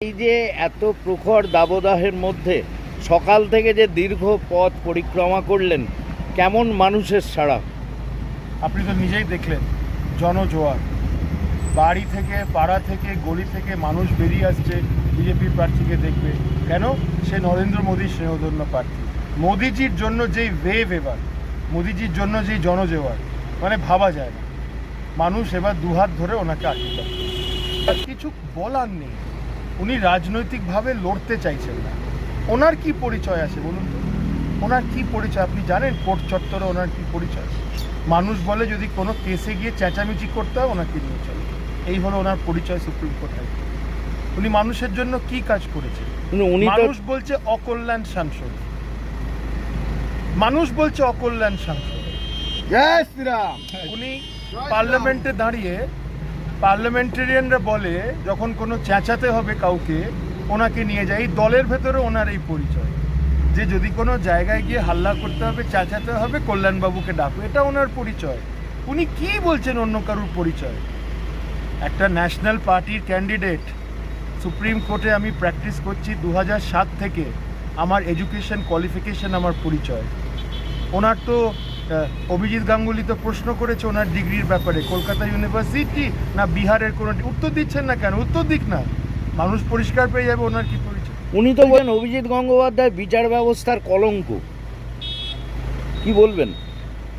এই যে এত প্রখর দাবদাহের মধ্যে সকাল থেকে যে দীর্ঘ পথ পরিক্রমা করলেন, কেমন মানুষের সাড়া? আপনি তো নিজেই দেখলেন, জনজোয়ার। বাড়ি থেকে, পাড়া থেকে, গলি থেকে মানুষ বেরিয়ে আসছে, বিজেপি প্রার্থীকে দেখবে। কেন? সে নরেন্দ্র মোদীর স্নেহধন্য প্রার্থী। মোদিজির জন্য যেই ওয়েভ এবার, মোদিজির জন্য যেই জনজোয়ার মানে ভাবা যায় না। মানুষ এবার দুহাত ধরে ওনাকে আশীর্বাদ কিছু বলার নেই। উনি রাজনৈতিকভাবে লড়তে চাইছেন না। ওনার কি পরিচয় আছে বলুন তো? ওনার কি পরিচয়? আপনি জানেন কোর্ট চত্বরে ওনার কি পরিচয়? মানুষ বলে যদি কোনো কেসে গিয়ে চেঁচামেচি করতে হয় ওনাকে নিয়ে চলে এই হলো ওনার পরিচয় সুপ্রিম কোর্টে উনি মানুষের জন্য কি কাজ করেছে? তো মানুষ বলছে অকল্যাণ সাংসদ। মানুষ বলছে অকল্যাণ সাংসদ। উনি পার্লামেন্টে দাঁড়িয়ে পার্লামেন্টেরিয়ানরা বলে, যখন কোনো চেঁচাতে হবে কাউকে, ওনাকে নিয়ে যায়। এই দলের ভেতরে ওনার এই পরিচয়। যে যদি কোনো জায়গায় গিয়ে হাল্লা করতে হবে, চেঁচাতে হবে, কল্যাণবাবুকে ডাকো, এটা ওনার পরিচয়। উনি কি বলছেন অন্য কারুর পরিচয়? একটা ন্যাশনাল পার্টির ক্যান্ডিডেট। সুপ্রিম কোর্টে আমি প্র্যাকটিস করছি দু থেকে। আমার এডুকেশন কোয়ালিফিকেশন, আমার পরিচয়। ওনার তো অভিজিৎ গাঙ্গুলি তো প্রশ্ন করেছে ওনার ডিগ্রির ব্যাপারে কলকাতা ইউনিভার্সিটি না বিহারের কোনো উত্তর দিচ্ছেন না কেন? উত্তর দিক না। মানুষ পরিষ্কার পেয়ে যাবে ওনার কি পরিচয়? উনি তো বলেন অভিজিৎ গঙ্গোপাধ্যায় বিচার ব্যবস্থার কলঙ্ক। কি বলবেন?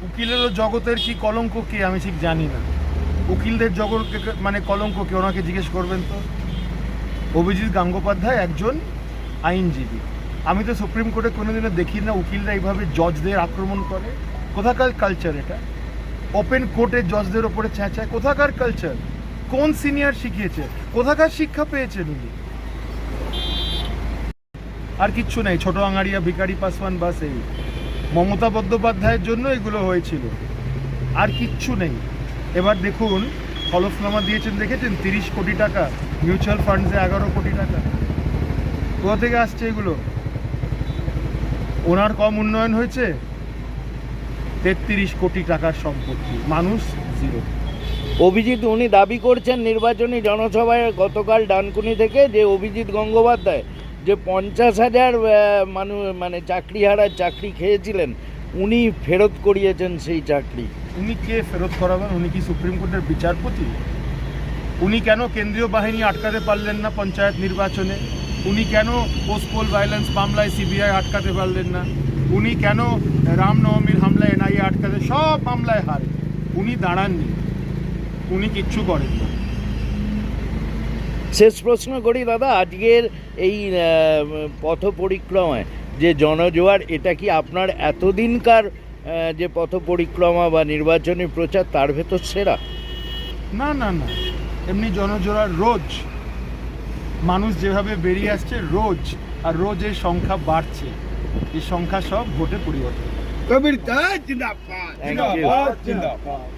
উকিলেরও জগতের কি কলঙ্ক কি আমি ঠিক জানি না। উকিলদের জগৎ মানে কলঙ্ক কি ওনাকে জিজ্ঞেস করবেন তো। অভিজিৎ গাঙ্গোপাধ্যায় একজন আইনজীবী। আমি তো সুপ্রিম কোর্টে কোনোদিনও দেখি না উকিলরা এইভাবে জজদের আক্রমণ করে। কোথাকার কালচার এটা? ওপেন কোর্টে জজদের ওপরে চেঁচায় কোথাকার কালচার কোন সিনিয়র শিখিয়েছে? কোথাকার শিক্ষা পেয়েছেন উনি? আর কিচ্ছু নেই। ছোট আঙাড়িয়া ভিকারি পাসওয়ান বাস এই। মমতা বন্দ্যোপাধ্যায়ের জন্য এগুলো হয়েছিল। আর কিচ্ছু নেই। এবার দেখুন হলফনামা দিয়েছেন, দেখেছেন? তিরিশ কোটি টাকা। মিউচুয়াল ফান্ডসে এগারো কোটি টাকা। কোথা থেকে আসছে এগুলো? ওনার কম উন্নয়ন হয়েছে? তেত্রিশ কোটি টাকার সম্পত্তি। মানুষ জিরো। অভিজিৎ উনি দাবি করছেন নির্বাচনী জনসভায় গতকাল ডানকুনি থেকে যে অভিজিৎ গঙ্গোপাধ্যায় যে পঞ্চাশ হাজার মানুষ মানে চাকরি হারার চাকরি খেয়েছিলেন উনি ফেরত করিয়েছেন সেই চাকরি। উনি কে ফেরত করাবেন? উনি কি সুপ্রিম কোর্টের বিচারপতি? উনি কেন কেন্দ্রীয় বাহিনী আটকাতে পারলেন না পঞ্চায়েত নির্বাচনে? উনি কেন পোস্টপোল ভায়োলেন্স মামলায় সিবিআই আটকাতে পারলেন না? উনি কেন রামনবমীর হামলায় এনআইএ আটকাতে সব মামলায় হারে। উনি দাঁড়াননি। উনি কিচ্ছু করেন শেষ প্রশ্ন করি দাদা আজকের এই পথ পরিক্রমায় যে জনজোয়ার এটা কি আপনার এতদিনকার যে পথ পরিক্রমা বা নির্বাচনী প্রচার তার ভেতর সেরা? না না না। এমনি জনজোয়ার রোজ। মানুষ যেভাবে বেরিয়ে আসছে রোজ। আর রোজ এই সংখ্যা বাড়ছে। এই সংখ্যা সব ভোটে পরিবর্তন কবির জিন্দাবাদ। জিন্দাবাদ জিন্দাবাদ।